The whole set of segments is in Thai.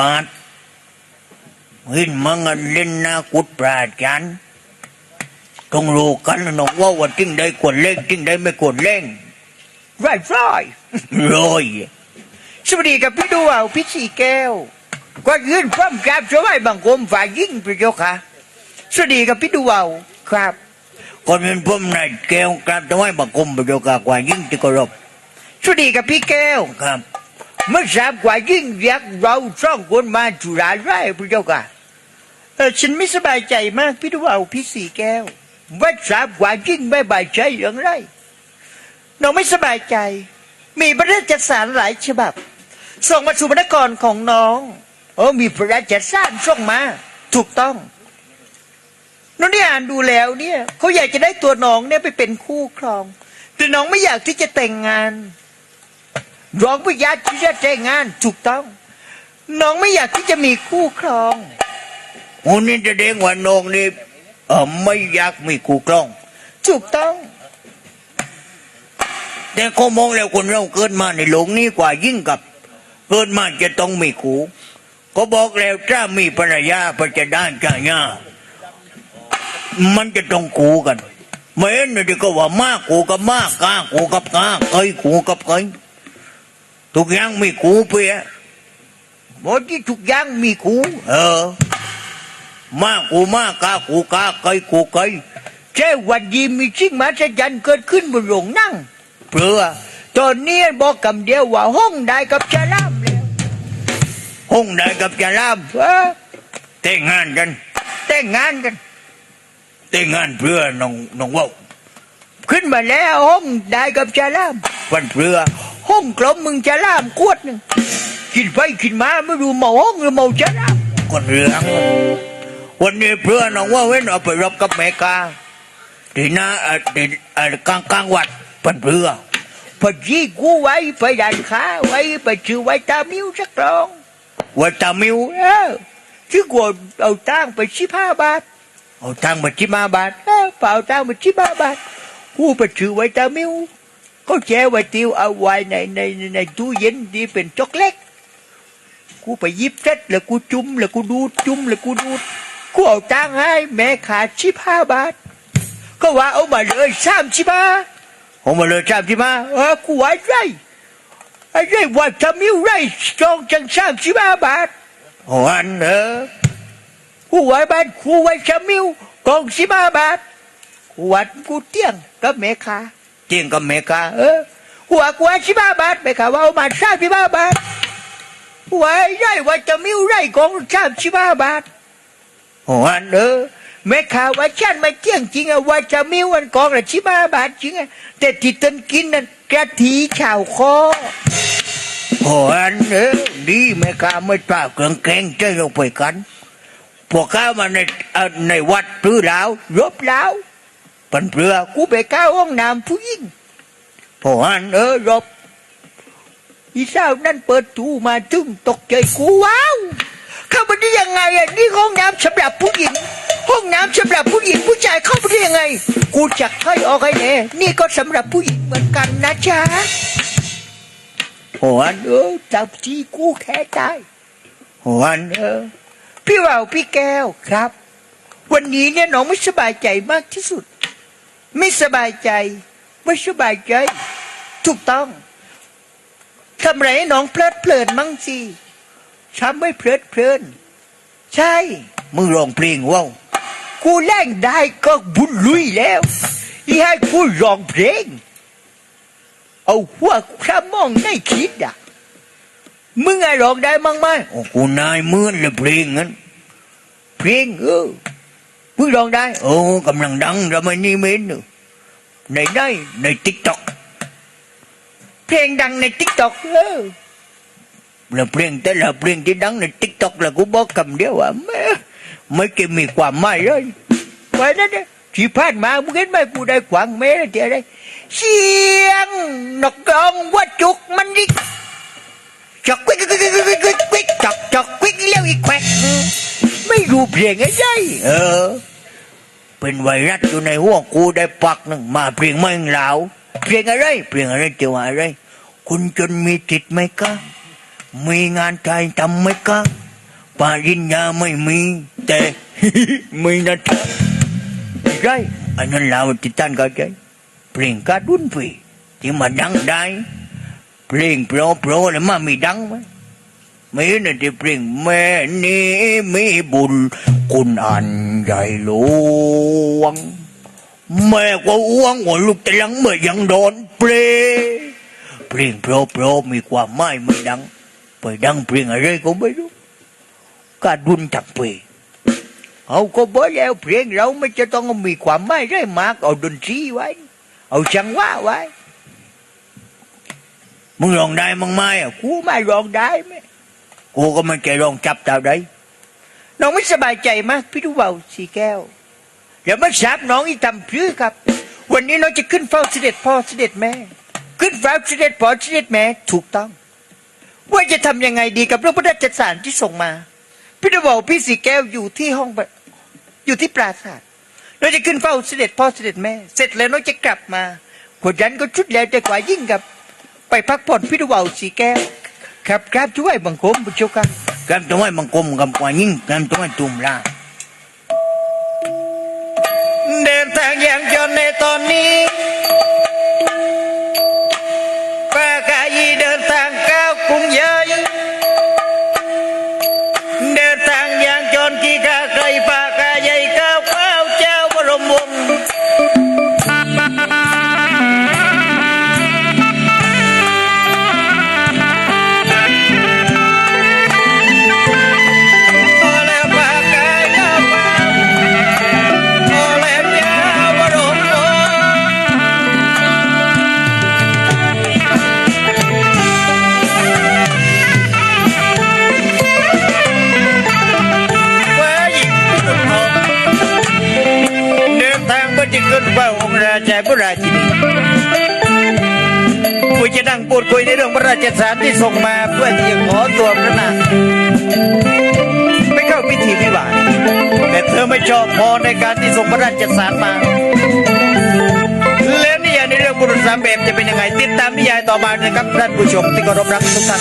บาทเห็นมังอันเล่นหน้ากุดปราจันต้องรู้กันนะน้องว่าว่าจริงได้ควรเล่นจริงได้ไม่ควรเล่นร้อยร้อยร้อยสวัสดีกับพี่ดูเอาพี่สีแก้วก็ยืนพร้อมกับช่วยบังคมฝ่ายยิ่งประโยคค่ะสวัสดีกับพี่ดูเอาครับก่อนเป็นผมนายแก้วครับจะไหว้บังคมประโยคค่ะกว่ายิ่งที่เคารพสวัสดีกับพี่แก้วครับเมื่อสามกว่ายิ่งยากเราสองคนมาจุฬาไร่ประโยคค่ะเออฉันไม่สบายใจมากพี่ดูเอาพี่สีแก้วว่าสามกว่ายิ่งไม่บายใจอย่างไรน้องไม่สบายใจ มีพระราชสารหลายฉบับ ส่งมาสู่พระนครของน้องโอ้มีพระราชสารส่งมา ถูกต้องน้องได้อ่านดูแล้วเนี่ยเขาอยากจะได้ตัวน้องเนี่ยไปเป็นคู่ครอง แต่น้องไม่อยากที่จะแต่งงาน น้องไม่อยากที่จะแต่งงานถูกต้อง น้องไม่อยากที่จะมีคู่ครองโอ้นี่จะเด้งว่าน้องนี่เออไม่อยากมีคู่ครอง ถูกต้อง แต่เขามองแล้วคนเราเกิดมาในโลกนี้กว่ายิ่งกับ เกิดมาจะต้องมีคู่ก็บอกแล้วถ้ามีภรรยาพระจะด้านจ่ายามันจะต้องคู่กันไม่เห็นนะที่ก็ว่ามากคู่กับมากกาคู่กับกาเคยคู่กับเคย ทุกอย่างมีคู่เพียหมดที่ทุกอย่างมีคู่เออ มากคู่มากกาคู่กาเคยคู่เคยแค่วันดีมีชิงมาจะยันเกิดขึ้นบนโรงนั่งเพื่อตอนนี้บอกคำเดียวว่าห้องได้กับจะล่ามแล้วห้องได้กับจะล่ามเออแต่งงานกัน แต่งงานกัน แต่งงานเพื่อน้องน้องเว่าขึ้นมาแล้วห้องได้กับจะล่ามวันเพื่อ ห้องกลมมึงจะล่ามขวดหนึ่งกินไปกินมาไม่รู้เมาห้องหรือเมาจะล่ามคนเรื่องวันนี้เพื่อน้องว่าเว้นเอาไปรบกับเมกาที่น้าเอ่อที่เอ่อกลางกลางวัดเป็นเรือพอจีกูไว้ไปดันขาไว้ไปชื่อไว้ตามิวสักรองไว้ตามิวเออชื่อกูเอาตังไปสิบห้าบาทเอาตังค์มาสิบห้าบาทเออเปล่าตังค์มาสิบห้าบาทกูไปชื่อไว้ตามิว เขาแช่ไว้ติวเอาไว้ในในในในตู้เย็นที่เป็นช็อกโกแลตกูไปหยิบเสร็จแล้วกูจุ่มแล้วกูดูดจุ่มแล้วกูดูดกูเอาตังค์ให้แม่ขาดสิบห้าบาท ก็ว่าเอามาเลยสามสิบห้าผมมาเลยทราบใช่ไหมเออกูว่าไรอะไรว่าทำมิวไรจองจังสามสิบห้าบาทโอ้อันเออกูว่าบ้านกูว่าทำมิวกองสิบห้าบาทกูวัดกูเตี้ยงกับแม่ค้า เตี้ยงกับแม่ค้าเออกูว่ากูว่าสิบ้าบาทแม่ค้าว่าเอามาสามสิบ้าบาทกูว่าไรว่าจะมิวไรกองสามสิบ้าบาทโหอันเออแม่ข่าวว่าฉันไม่เที่ยงจริงอะว่าจะมีวันกองละชิบาบาทจริงอะแต่ที่ตนกินนั่นกะทิชาวคอโอ้อันเออดีแม่ข่าไม่ตราเครื่งแกงใจลงไปกันพวกข้ามาในในวัดปรือแล้วรบแล้ว ปันเปลือกูไปเข้าห้องน้ำผู้หญิงพออันเออรบอีสาวนั่นเปิดตูมาจึงตกใจกูว้าวเข้ามาได้ยังไงอะนี่ห้องน้ำสำหรับผู้หญิง ห้องน้ำสำหรับผู้หญิงผู้ชายเข้ามาได้ยังไง กูจักให้ออกให้แน่นี่ก็สำหรับผู้หญิงเหมือนกันนะจ๊ะโอ้อันเออจับที่กูแค่ตายโอ้อันเออพี่ว่าวพี่แก้วครับ วันนี้เนี่ยน้องไม่สบายใจมากที่สุด ไม่สบายใจไม่สบายใจ ถูกต้องทำไรให้น้องเพลิดเพลินมั่งสิทำไม่เพลิดเพลิน ใช่ มึงร้องเพลงว่ากูแล่งได้ก็บุญลุยแล้วอีให้กูร้องเพลง เอาหัวขมองได้คิดอะ มึงไงร้องได้มั้งไหมโอ้กูนายมืดเลยเพลงนั้นเพลงเออ มึงร้องได้โอ้กำลังดังเราไม่นี่เมนเนอะในได้ในติ๊กต็อกเพลงดังในติ๊กต็อกเออ là riêng tới là riêng chỉ đăng lên tiktok là của bố cầm đéo à mấy mấy cái mì quả mày đó vậy đó đấy chỉ phát mà muốn đến mấy phụ đây quảng mé là chị đây xiang nó con quá chuột mình đi chọc quýt quýt quýt quýt quýt quýt chọc chọc quýt leo อีกแควก ไม่รู้เพลงไอ้ใจเออ เป็นไวรัสอยู่ในหัวกูได้ปักหนึ่งมาเพลงไม่เหลาเพลงอะไรเพลงอะไรเจ้าอะไร คุณจนมีจิตไหมคะมีงานใจทำไหมคะปาริญญาไม่มี แต่มีนะจ๊ะไม่ใช่อันนั้นเราที่ท่านเข้าใจเพลงการดุนฟีที่มาดังได้เพลงโปรโปรแล้วมามีดังไหม มีนะที่เพลงแม่นี้มีบุญ คุณอันใหญ่หลวง แม่ก็อ้วงหัวลูกแต่หลังเมื่อยังโดนเปรย์เพลงโปรโปรมีความหมายไม่ดัง ไปดังเพลงอะไรก็ไม่รู้การดุนจักปีเอาก็บอกแล้วเพลงเราไม่จะต้องมีความหมายได้มากเอาดนตรีไว้ เอาจังหวะไว้มึงร้องได้มั้งไหมอะกูไม่ร้องได้ไหม กูก็ไม่ใจร้องจับเต่าได้ น้องไม่สบายใจมากพี่ดูเบาสีแก้วเดี๋ยวมาสาบน้องอีตำพื้อครับ วันนี้น้องจะขึ้นเฝ้าเสด็จพ่อเสด็จแม่ ขึ้นเฝ้าเสด็จพ่อเสด็จแม่ถูกต้อง ว่าจะทำยังไงดีกับเรื่องพระราชสารที่ส่งมา พี่จะบอกพี่สีแก้วอยู่ที่ห้องอยู่ที่ปราสาทน้องจะขึ้นเฝ้าเสด็จพ่อเสด็จแม่ เสร็จแล้วน้องจะกลับมาคนนั้นก็ชุดแล้วแต่กว่ายิ่งกับ ไปพักผ่อนพี่ดูเบาสีแก้ว ครับครับช่วยบังคมผู้ชมครับครับช่วยบังคมกับกว่ายิ่งครับช่วยตุ่มลาเดินทางอย่างจนในตอนนี้ พระราชินีผู้จะนั่งพูดคุยในเรื่องพระราชสารที่ส่งมาเพื่อที่จะขอตัวพระนางไม่เข้าพิธีวิวาห์แต่เธอไม่ชอบพอในการที่ส่งพระราชสารมาแล้วนิยายในเรื่องบุรุษสามแบบจะเป็นยังไงติดตามนิยายต่อมานะครับท่านผู้ชมที่เคารพรักทุกท่าน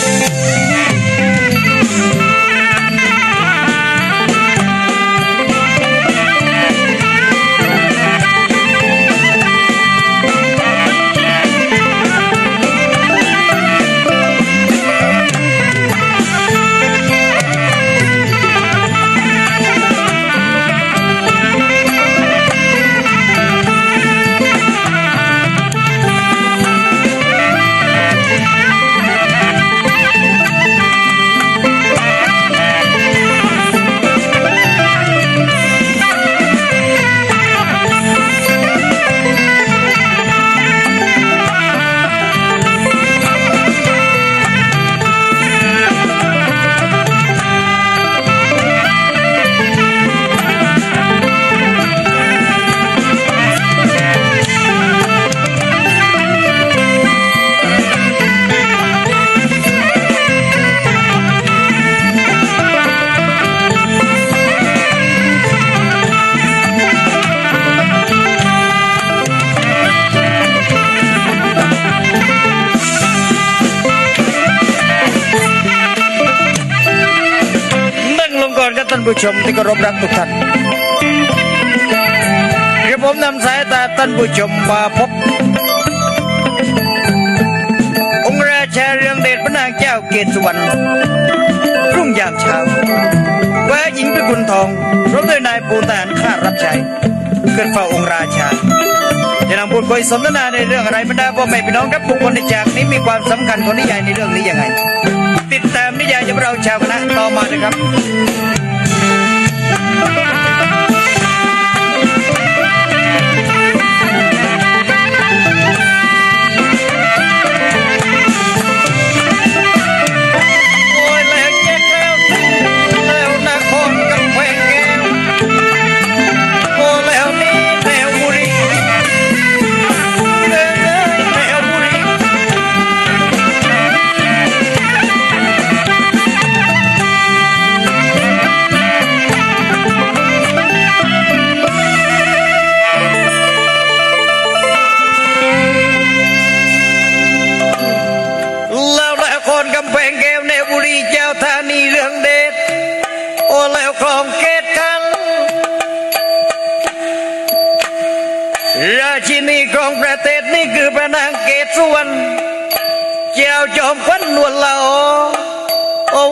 ผู้ชมที่เคารพรักทุกท่านเดี๋ยวผมนำสายตาท่านผู้ชมมาพบ องค์ราชาเรืองเดชพระนางเจ้าเกศสุวรรณรุ่งยามเช้าแวะหญิงพิกุลทองพร้อมด้วยนายปูทหารข้ารับใช้ขึ้นเฝ้าองค์ราชาจะนำพูดคุยสนทนาในเรื่องอะไรบรรดาพ่อแม่พี่น้องครับบุคคลในจากนี้มีความสำคัญของนิยายในเรื่องนี้ยังไง ติดตามนิยายจากเราชาวคณะต่อมานะครับ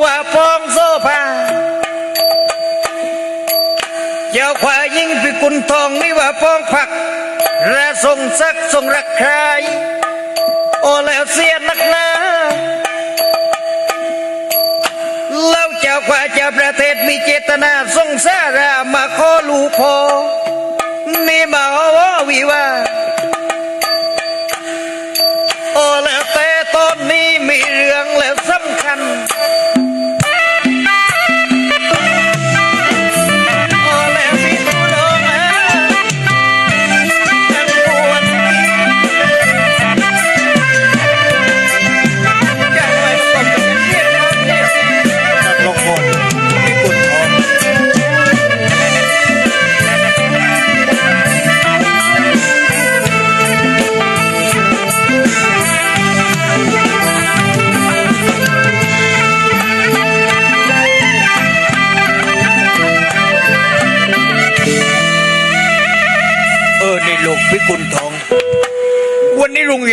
ว่าพองโซภาเจ้าขวายิ่งพิกุลทองนี่ว่าพองผักและทรงศักทรงรักใครโอ้แล้วเสียนักหนาเล่าเจ้ากว่าเจ้าประเทศมีเจตนาทรงสารามาขอลูกพอนี่มาเอาวิว่า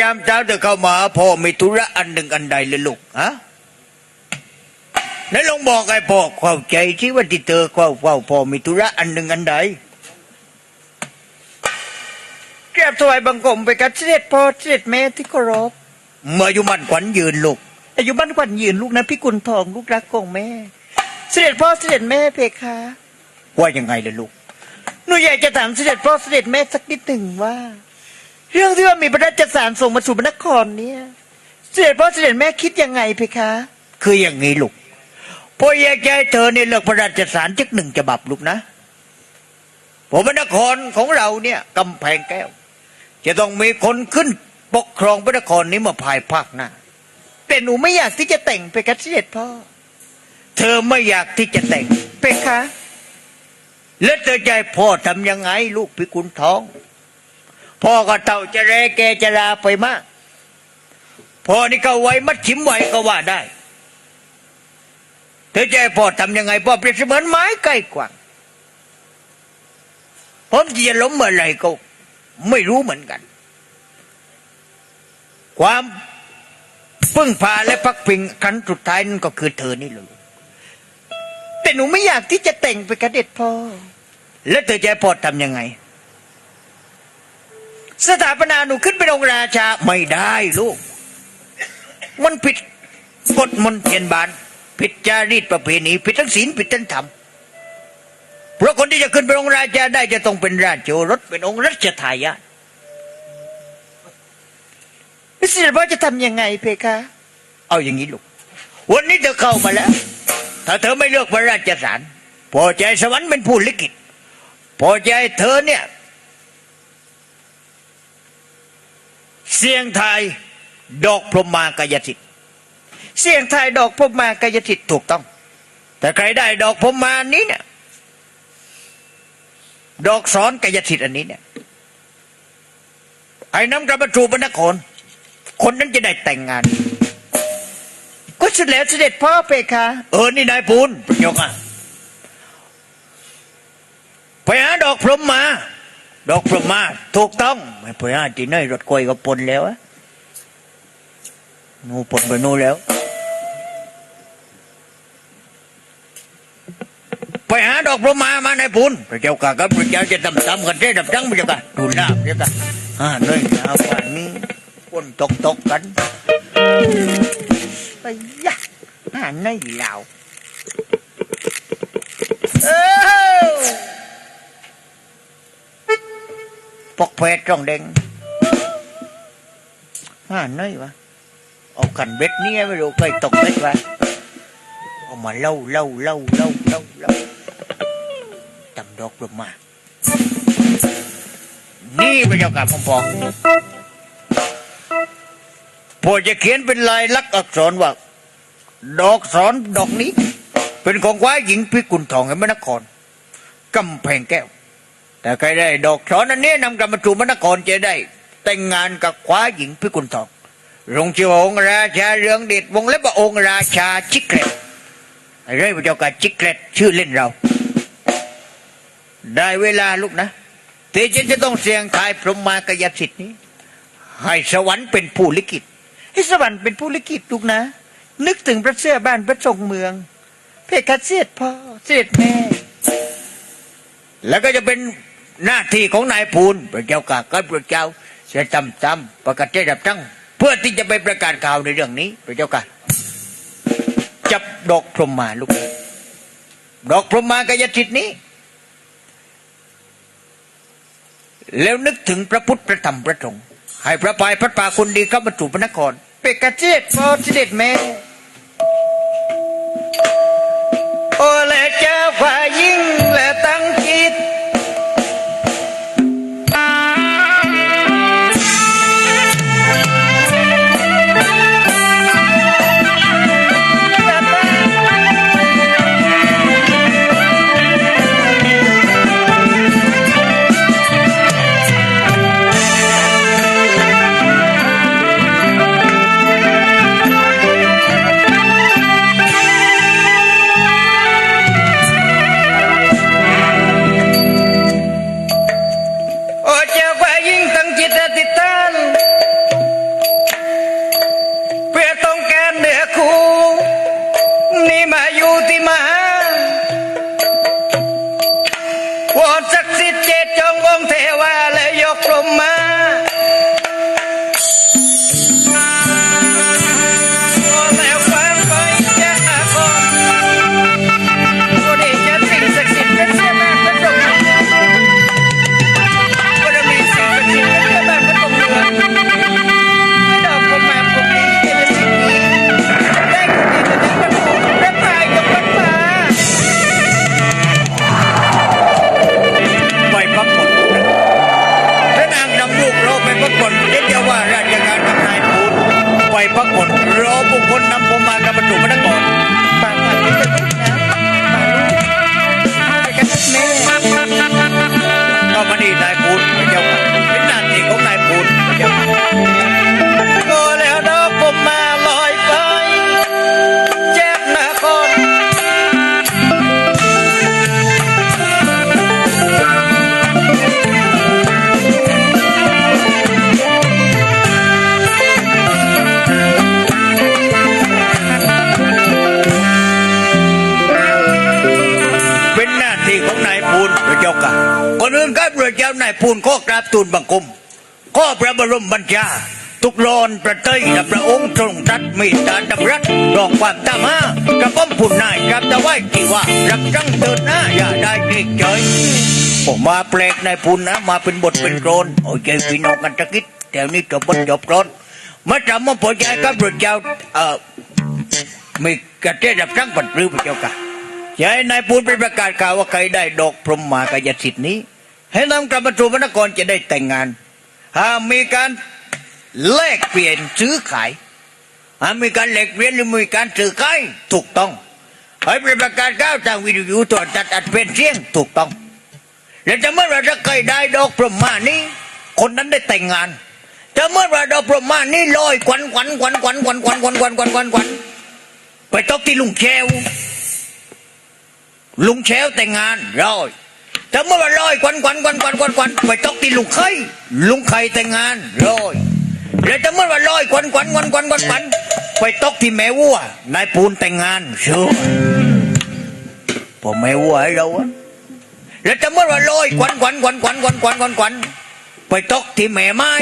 ยามเช้าเธอเข้ามาหาพ่อมีธุระอันหนึ่งอันใดเลยลูกฮะไหนลองบอกไอ้พ่อเข้าใจที่ว่าที่เธอเข้าเฝ้าพ่อมีธุระอันหนึ่งอันใดแก้ถวายบังคมไปกับเสด็จพ่อเสด็จแม่ที่เคารพเมื่ออยู่มันขวัญยืนลูกอายุบ้านขวัญยืนลูกนะพี่กุลทองลูกรักของแม่ เสด็จพ่อเสด็จแม่เพคะว่ายังไงเลยลูกหนูอยากจะถามเสด็จพ่อเสด็จแม่สักนิดหนึ่งว่า เรื่องที่ว่ามีพระราชสารส่งมาสู่พระนครเนี่ย เสด็จพ่อเสด็จแม่คิดยังไงเพคะ คืออย่างนี้ลูกพ่ออยากจะให้เธอในเลือกพระราชสารจักหนึ่งฉบับลูกนะผมเป็นนครของเราเนี่ยกำแพงแก้ว จะต้องมีคนขึ้นปกครองพระนครนี้มาภายภาคหน้าแต่หนูไม่อยากที่จะแต่งเพคะเสด็จพ่อ เธอไม่อยากที่จะแต่งเพคะ แล้วเธอจะให้พ่อทำยังไงลูกพิกุลทอง พ่อก็เต่าจะแรแกจะลาไปมากพ่อนี่ก็ไว้มัดชิมไว้ก็ว่าได้ เธอจะให้พ่อทำยังไงพ่อเปรียบเสมือนไม้ใกล้กว่างผมจะล้มเมื่อไรก็ไม่รู้เหมือนกัน ความพึ่งพาและพักพิงครั้งสุดท้ายนั่นก็คือเธอนี่เลยแต่หนูไม่อยากที่จะแต่งเพคะเด็ดพ่อ แล้วเธอจะให้พ่อทำยังไง สถาปนาหนูขึ้นเป็นองค์ราชาไม่ได้ลูก มันผิดกฎมนเทียนบานผิดจารีตประเพณีผิดทั้งศีลผิดทั้งธรรมเพราะคนที่จะขึ้นเป็นองค์ราชาได้จะต้องเป็นราชโอรสเป็นองค์รัชทายาทเสด็จพ่อจะทำยังไงเพคะ เอาอย่างนี้ลูก วันนี้เธอเข้ามาแล้ว ถ้าเธอไม่เลือกพระราชสารพอใจสวรรค์เป็นผู้ลิขิตพอใจเธอเนี่ย เสียงไทายดอกพรหมากายสิทธิ์เสียงทายดอกพบมากายทิตถูกต้อง แต่ใครได้ดอกพรหมานี้เนี่ยดอกสอนกายสิทธิ์อันนี้เนี่ยไอ้น้ำกระบรรจุบรรณครคนนั้นจะได้แต่งงาน ก็สุดแล้วเสด็จพ่อเพคะเออนี่นายปูนประโยคอะไปหาดอกพรหมมา ดอกพรหมมาถูกต้องไม่ไปหาที่ไหนรถกวยก็ปนแล้วอะนูปนไปนูแล้วไปหาดอกพรหมามาในปุนพระเจ้าค่ะกับพระเจ้าจะทำตามกันได้ดับจังพระเจ้าค่ะดูลาบพระเจ้าค่ะอ่าเนื่อยยาวป่านนี้คนตกตกกันไปยะอ่าเนื่อยลาเอ้ ปกเพชรตรงเด้งอ่านื่อยวะเอาขันเบ็ดเนี้ยไม่รู้เคยตกเบ็ดวะเอามาเล่าเล่าเล่าเล่าเล่าเล่าจำดอกลงมา นี่พระเจ้าค่ะพ่อพอพอจะเขียนเป็นลายลักษณ์อักษรว่า ดอกสอนดอกนี้ เป็นของว้าหญิงพิกุลทองแห่งมนครกำแพงแก้ว แต่ใครได้ดอกสอนอันนี้นำกลับมาสู่มนครจะได้ แต่งงานกับคว้าหญิงพิกุลทองลงชื่อว่าองราชาเรืองเดชวงเล็บองค์ราชาชิกเกตไอ้เรื่องพระเจ้าค่ะชิกเกตชื่อเล่นเรา ได้เวลาลูกนะที่ฉันจะต้องเสี่ยงทายพรหมากายสิทธิ์นี้ ให้สวรรค์เป็นผู้ลิขิตให้สวรรค์เป็นผู้ลิขิตลูกนะ นึกถึงพระเสื้อบ้านพระทรงเมือง เพคะเสียดพ่อเสียดแม่แล้วก็จะเป็น หน้าที่ของนายพูนพระเจ้ากากับพระเจ้าจะจำจำประกาศเจดับตั้งเพื่อที่จะไปประกาศข่าวในเรื่องนี้ พระเจ้าค่ะจับดอกพรหมาลูกดอกพรหมากายสิทธิ์นี้ แล้วนึกถึงพระพุทธพระธรรมพระสงฆ์ให้พระปายพระป่าคนดีเข้ามาสู่พระนครเพคะเสียดพอเสียดแม่ เจ้านายพูนข้อกราบทูลบังคมข้อพระบรมบัญชา ทุกรอนประเทศและพระองค์ทรงตรัดมีตาดำรัสรองความตามหากระป้อมผู้นายกราบตะไว้ที่ว่า รักจังเดินหน้าอย่าได้กลิกเฉยผมมาแปลกนายพูนนะมาเป็นบทเป็นโกรนโอ้ยใจพี่น้องกันตะกิดแถวนี้จบบทจบโกรนมาจำมาพอใจกับพระเจ้าเอ่อมีกระเทศรับจังปัดปรือพระเจ้าค่ะให้นายปูนไปประกาศข่าวว่าใครได้ดอกพรหมากายสิทธิ์นี้ ให้นำกลับมาสู่พระนครจะได้แต่งงานหามมีการแลกเปลี่ยนซื้อขายหามมีการแลกเปลี่ยนหรือมีการซื้อขายถูกต้องให้ไปประกาศข่าวทางวิทยุโทรทัศน์อัดเป็นเสียงถูกต้อง และจะเมื่อเราจะเคยได้ดอกพรหมานี้ คนนั้นได้แต่งงานจะเมื่อเราดอกพรหมานี้ลอยควันควันควันควันควันควันควันควันควันควันควันไปตกที่ลุงแชวลุงเชลแต่งงานร้อย แต่เมื่อวันลอยควันควันควันควันควันควันไปตกที่ลุงไข่ลุงไข่แต่งงานลอยแล้วแต่เมื่อวันลอยควันควันควันควันควันควันไปตกที่แม่วัวนายปูนแต่งงานเชื่อพอแม่วัวให้เราอะแล้วแต่เมื่อวันลอยควันควันควันควันควันควันควันควันไปตกที่แม่ไม้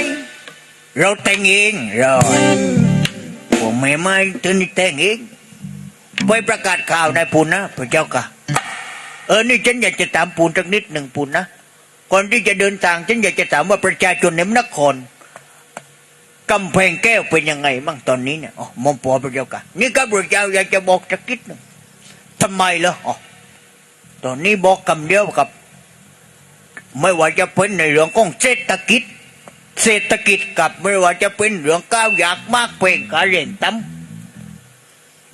เราแต่งเองลอยพอแม่ไม้ถึงนี่แต่งเองไปประกาศข่าวนายปูนนะพระเจ้าค่ะ เออนี่ฉันอยากจะถามปูนสักนิดหนึ่งปูนนะก่อนที่จะเดินทางฉันอยากจะถามว่าประชาชนในนครกำแพงแก้วเป็นยังไงบ้างตอนนี้เนี่ยอ๋อมอมปอพระเจ้าค่ะนี่ข้าพระเจ้าอยากจะบอกสักนิดหนึ่งทำไมเหรออ๋อตอนนี้บอกคำเดียวกับ ไม่ว่าจะเป็นในเรื่องของเศรษฐกิจ เศรษฐกิจกับไม่ว่าจะเป็นเรื่องก้าวอยากมากเพลงการเร่งตั้ม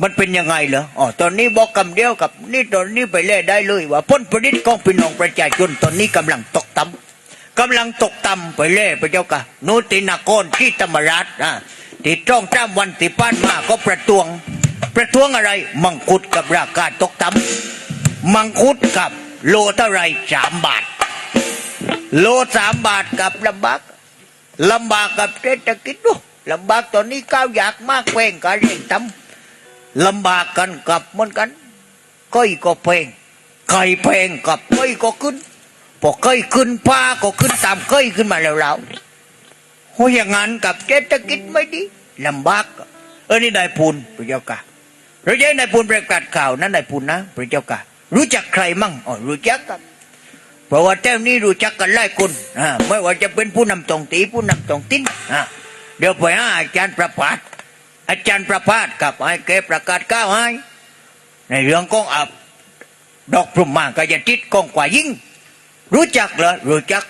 มันเป็นยังไงเหรออ๋อตอนนี้บอกคำเดียวกับ นี่ตอนนี้ไปเล่ได้เลยว่าพ้นผลิตของพี่น้องประชาชนตอนนี้กำลังตกต่ำกำลังตกต่ำไปเล่พระเจ้าค่ะโนตินากรที่ธรรมรัฐอะที่จ้องจ้ามวันที่ป้านมาก็ประท้วง ประท้วงอะไร มังคุดกับราคาตกต่ำมังคุดกับโลเท่าไรสามบาท โลสามบาทกับลำบากลำบากกับเศรษฐกิจดูลำบากตอนนี้ก้าวอยากมากแพงการเร่งต่ำ ลำบากกันกับเหมือนกันก้อยก็แพงไข่แพงกับก้อยก็ขึ้นพอก้อยขึ้นป้าก็ขึ้นตามก้อยขึ้นมาแล้วเราโอ้ยอย่างนั้นกับเศรษฐกิจไม่ดีลำบากเออนี่นายพูนพระเจ้าค่ะเราจะให้นายพูนประกาศข่าวนั้นนายพูนนะพระเจ้าค่ะรู้จักใครมั่งอ๋อรู้จักครับเพราะว่าแต้วนี้รู้จักกันหลายคนอ่าไม่ว่าจะเป็นผู้นำตองตีผู้นำตองติ้นอ่าเดี๋ยวไปหาอาจารย์ประปาด อาจารย์ประพาสกับให้แกประกาศก้าวให้ ในเรื่องของอับ ดอกพรหมมากายติดกองกว่ายิ่ง รู้จักเหรอรู้จัก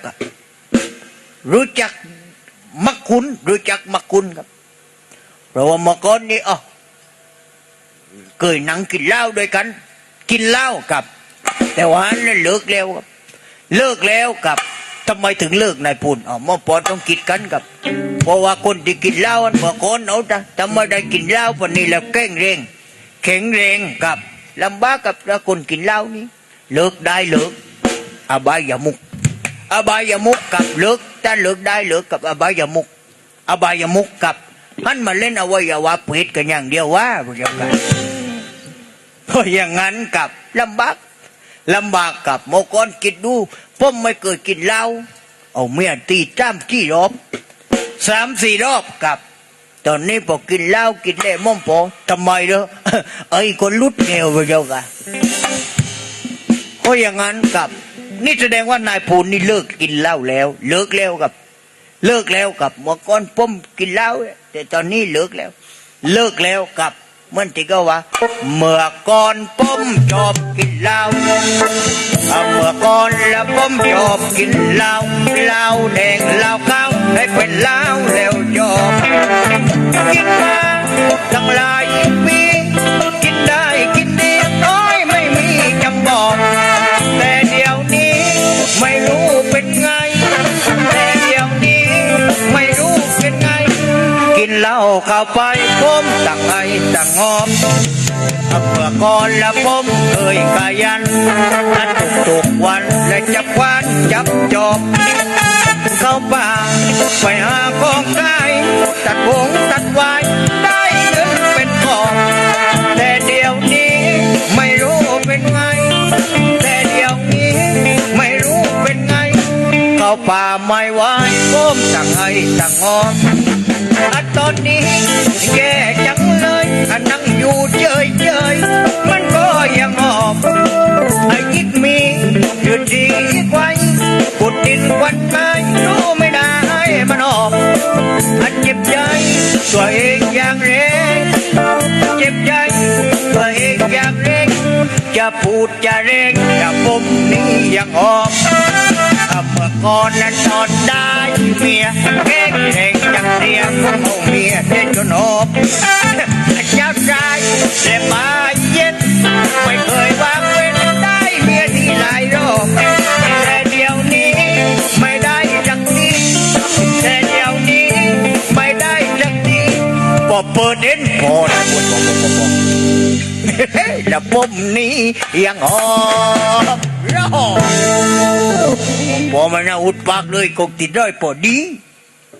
รู้จักมักคุณรู้จักมักคุณครับเพราะว่าเมื่อก่อนนี้อ๋อเคยนั่งกินเหล้าด้วยกัน กินเหล้ากับ แต่ว่านั้นเลิกแล้วครับเลิกแล้วกับ ทำไมถึงเลิกนายพูนอ๋อหมอปอต้องกิดกันกับ เพราะว่าคนที่กินเหล้าอันบอกคนเอาจ้ะทำไมได้กินเหล้าปนนี้แล้วแข็งแรงแข็งแรงกับลำบากกับแล้วคนกินเหล้านี่เลิกได้เลิกอบายามุกอบายามุกกับเลิกถ้าเลิกได้เลิกกับอบายามุกอบายามุกกับหันมาเล่นอวัยวะเพศกันอย่างเดียวว่าพระเจ้าค่ะเพราะอย่างนั้นกับลำบาก ลำบากกับโมกอนกิดดูผมไม่เคยกินเหล้าเอาเมียตีจ้ำที่รอบสามสี่รอบกับ ตอนนี้พอกินเหล้ากินเล่ม่อมพอทำไมเด้อไอ้คนลุดแนวไปเจ้ากันก็อย่างนั้นกับ นี่แสดงว่านายพูนนี่เลิกกินเหล้าแล้ว เลิกแล้วกับ เลิกแล้วกับเมื่อก่อนผมกินเหล้าแต่ตอนนี้เลิกแล้ว เลิกแล้วกับ เหมื่อนที่ก็ว่า เมื่อก่อนผมชอบกินเหล้าเมื่อก่อนแล้วผมชอบกินเหล้าเหล้าแดงเหล้าขาวให้เป็นเหล้าแล้วชอบกินมาทั้งหลายปี เหล้าเข้าไปผมตั้งไอตั้งงอมเอาเมื่อก่อนละผมเคยขยันนัดทุกวันและจับควันจับจอบเข้าป่าไปหาของกายตัดวงตัดไว้ได้เงินเป็นกอบแต่เดี๋ยวนี้ไม่รู้เป็นไง แต่เดี๋ยวนี้ไม่รู้เป็นไง เข้าป่าไม่ไหวก้มตั้งไห้ตั้งงอม ตอนนี้แย่จังเลยนั่งอยู่เฉยเฉยๆมันก็ยังหอบไอ้ยิกมียืดดีไว้กุดดินควันไม้รู้ไม่ได้มันออกอันเจ็บใจตัวเองอย่างแรงเจ็บใจตัวเองอย่างแรงจะพูดจะเร่งจะผมนี้ยังออก ก่อนนั้นนอนได้เมียเก่งเก่งจังเรียกเอาเมียเด็ดจนอบเจ้าชายแต่มาเย็นไม่เคยวางเว้นได้เมียที่หลายรอบแต่เดี๋ยวนี้ไม่ได้จังนี้แต่เดี๋ยวนี้ไม่ได้จังนี้พอเปิดเด่นพอนะปวดปวปวดปวดแล้วผมนี้ยังหอบแล้ว พอมันน่าอุดปากเลยคงติดด้อยพอดี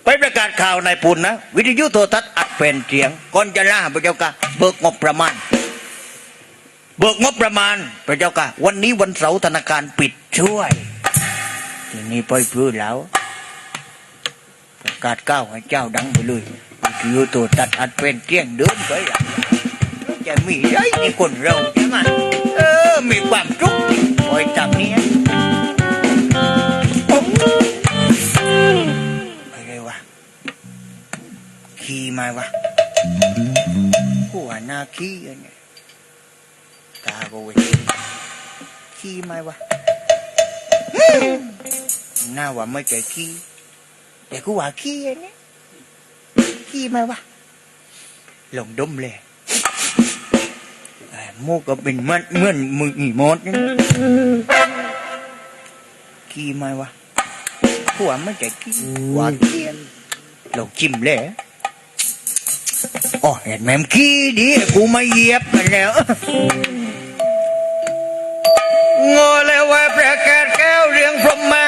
ไปประกาศข่าวนายปุณนะ วิทยุโทรทัศน์อัดเป็นเสียงก่อนจะล่าพระเจ้าค่ะเบิกงบประมาณ เบิกงบประมาณพระเจ้าค่ะวันนี้วันเสาร์ธนาคารปิดช่วย ทีนี้ปล่อพื้นแล้ว ประกาศก้าวให้เจ้าดังไปเลยวิทยุโทรทัศน์อัดเป็นเสียงเดินไปจะมีไรในคนเราใช่ไหมเออมีความทุกข์ หัวหน้าขี้อันเนี่ยตาโกเวขี้มาวะหน้าว่าไม่ใช่ขี้แต่กูว่าขี้อันเนี่ยขี้มาวะลองดมเลยไอ้มูกก็เป็นเหมันเหมือนมึงอีมดนี่ขี้มาวะกูว่าไม่ใช่ขี้ว่าขี้อันลองจิ้มเลย อ๋อเห็นแม่มขี้ดีกูมาเหยียบมันแล้วงอแล้วว่าประกาศแก้วเรื่องพรหมา